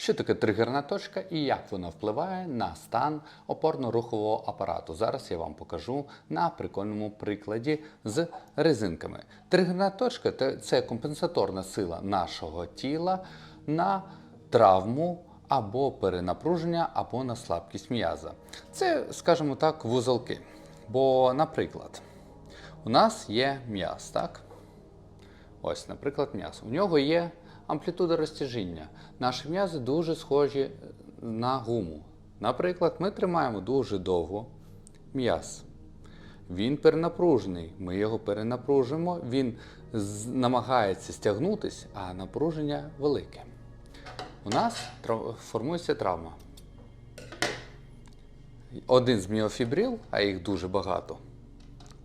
Що таке тригерна точка і як вона впливає на стан опорно-рухового апарату? Зараз я вам покажу на прикольному прикладі з резинками. Тригерна точка це компенсаторна сила нашого тіла на травму або перенапруження, або на слабкість м'яза. Це, скажімо так, вузолки. Бо, наприклад, у нас є м'яз, так? Ось, наприклад, м'ясо. У нього є амплітуда розтяжіння. Наші м'язи дуже схожі на гуму. Наприклад, ми тримаємо дуже довго м'яз. Він перенапружений. Ми його перенапружимо, він намагається стягнутись, а напруження велике. У нас формується травма. Один з міофібрил, а їх дуже багато,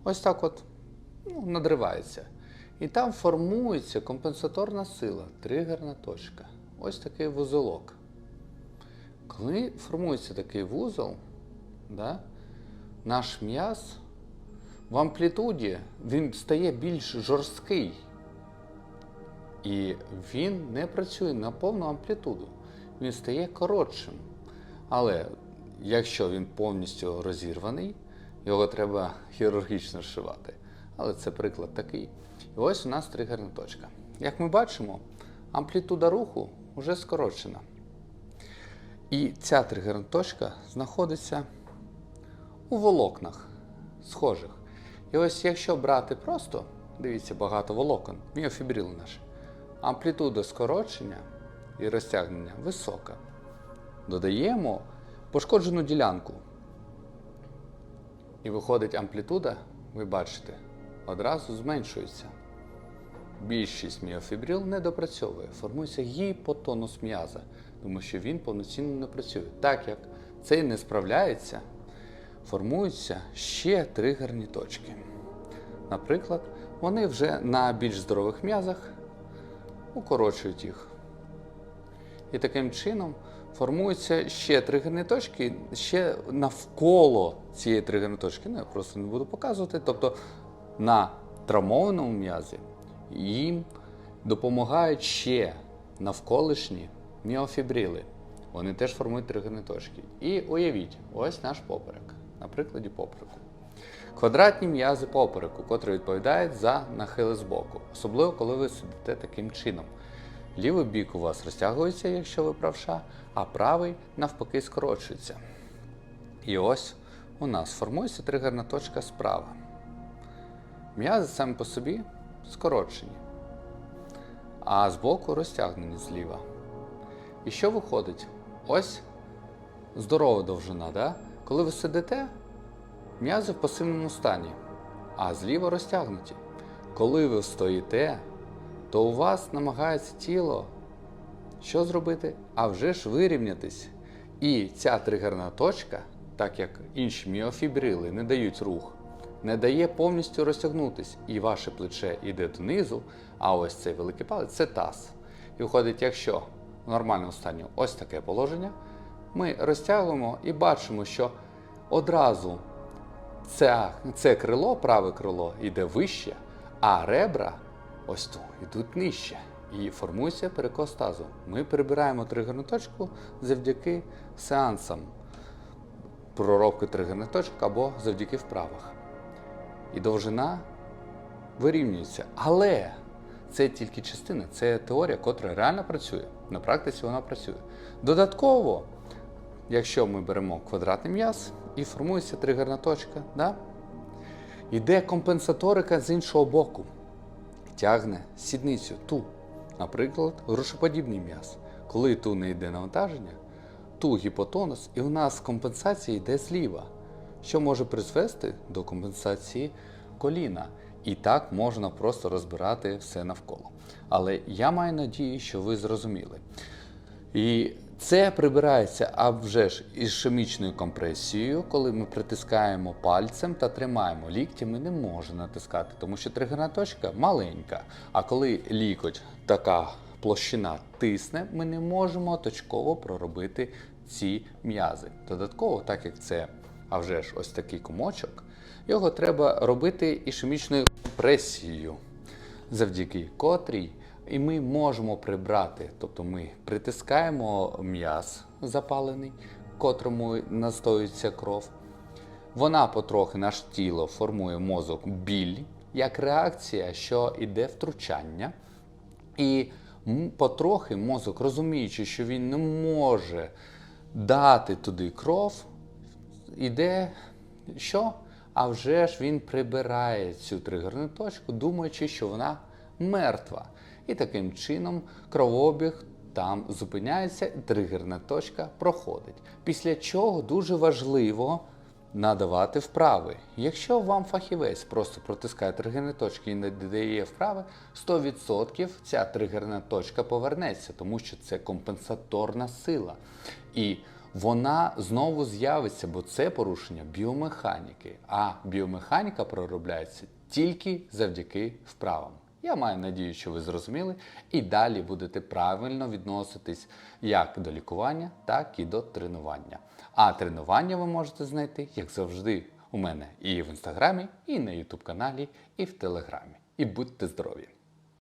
ось так от ну, надривається. І там формується компенсаторна сила, тригерна точка. Ось такий вузолок. Коли формується такий вузол, да, наш м'яз в амплітуді він стає більш жорсткий. І він не працює на повну амплітуду. Він стає коротшим. Але якщо він повністю розірваний, його треба хірургічно зшивати. Але це приклад такий. І ось у нас тригерна точка. Як ми бачимо, амплітуда руху вже скорочена. І ця тригерна точка знаходиться у волокнах схожих. І ось якщо брати просто, дивіться, багато волокон, міофібрили наші, амплітуда скорочення і розтягнення висока. Додаємо пошкоджену ділянку. І виходить амплітуда, ви бачите, одразу зменшується. Більшість міофібрил не допрацьовує, формується гіпотонус м'яза, тому що він повноцінно не працює. Так як цей не справляється, формуються ще тригерні точки. Наприклад, вони вже на більш здорових м'язах укорочують їх. І таким чином формуються ще тригерні точки, ще навколо цієї тригерної точки. Ну, я просто не буду показувати. Тобто на травмованому м'язі їм допомагають ще навколишні міофібрили. Вони теж формують тригерні точки. І уявіть, ось наш поперек, на прикладі попереку. Квадратні м'язи попереку, котрі відповідають за нахили збоку, особливо коли ви сидите таким чином. Лівий бік у вас розтягується, якщо ви правша, а правий навпаки скорочується. І ось у нас формується тригерна точка справа. М'язи самі по собі скорочені, а збоку розтягнені зліва. І що виходить? Ось здорова довжина, да? коли ви сидите, м'язи в пасивному стані, а зліва розтягнуті. Коли ви стоїте, то у вас намагається тіло що зробити? А вже ж вирівнятись. І ця тригерна точка, так як інші міофібрили не дають рух, не дає повністю розтягнутись. І ваше плече йде донизу, а ось цей великий палець це таз. І виходить, якщо в нормальному стані ось таке положення, ми розтягуємо і бачимо, що одразу це, це крило, праве крило, йде вище, а ребра ось тут йдуть нижче. І формується перекос тазу. Ми прибираємо тригерну точку завдяки сеансам проробки тригерних точок або завдяки вправах. І довжина вирівнюється. Але це тільки частина, це теорія, котра реально працює. На практиці вона працює. Додатково, якщо ми беремо квадратний м'яз і формується тригерна точка, да? йде компенсаторика з іншого боку, тягне сідницю ту. Наприклад, грушоподібний м'яз. Коли ту не йде навантаження, ту гіпотонус, і у нас компенсація йде зліва, що може призвести до компенсації коліна. І так можна просто розбирати все навколо. Але я маю надію, що ви зрозуміли. І це прибирається а вже ж ішемічною компресією, коли ми притискаємо пальцем та тримаємо лікті, ми не можемо натискати, тому що тригерна точка маленька. А коли лікоть така площина тисне, ми не можемо точково проробити ці м'язи. Додатково, так як це а вже ж ось такий комочок, його треба робити ішемічною компресією, завдяки котрій І ми можемо прибрати, тобто ми притискаємо м'яз запалений, котрому настоюється кров. Вона потрохи наше тіло формує мозок біль, як реакція, що йде втручання. І потрохи мозок, розуміючи, що він не може дати туди кров, іде що? А вже ж він прибирає цю тригерну точку, думаючи, що вона мертва. І таким чином кровообіг там зупиняється, і тригерна точка проходить. Після чого дуже важливо надавати вправи. Якщо вам фахівець просто протискає тригерні точки і не додає вправи, 100% ця тригерна точка повернеться, тому що це компенсаторна сила. І вона знову з'явиться, бо це порушення біомеханіки. А біомеханіка проробляється тільки завдяки вправам. Я маю надію, що ви зрозуміли, і далі будете правильно відноситись як до лікування, так і до тренування. А тренування ви можете знайти, як завжди, у мене і в інстаграмі, і на ютуб каналі, і в телеграмі. І будьте здорові!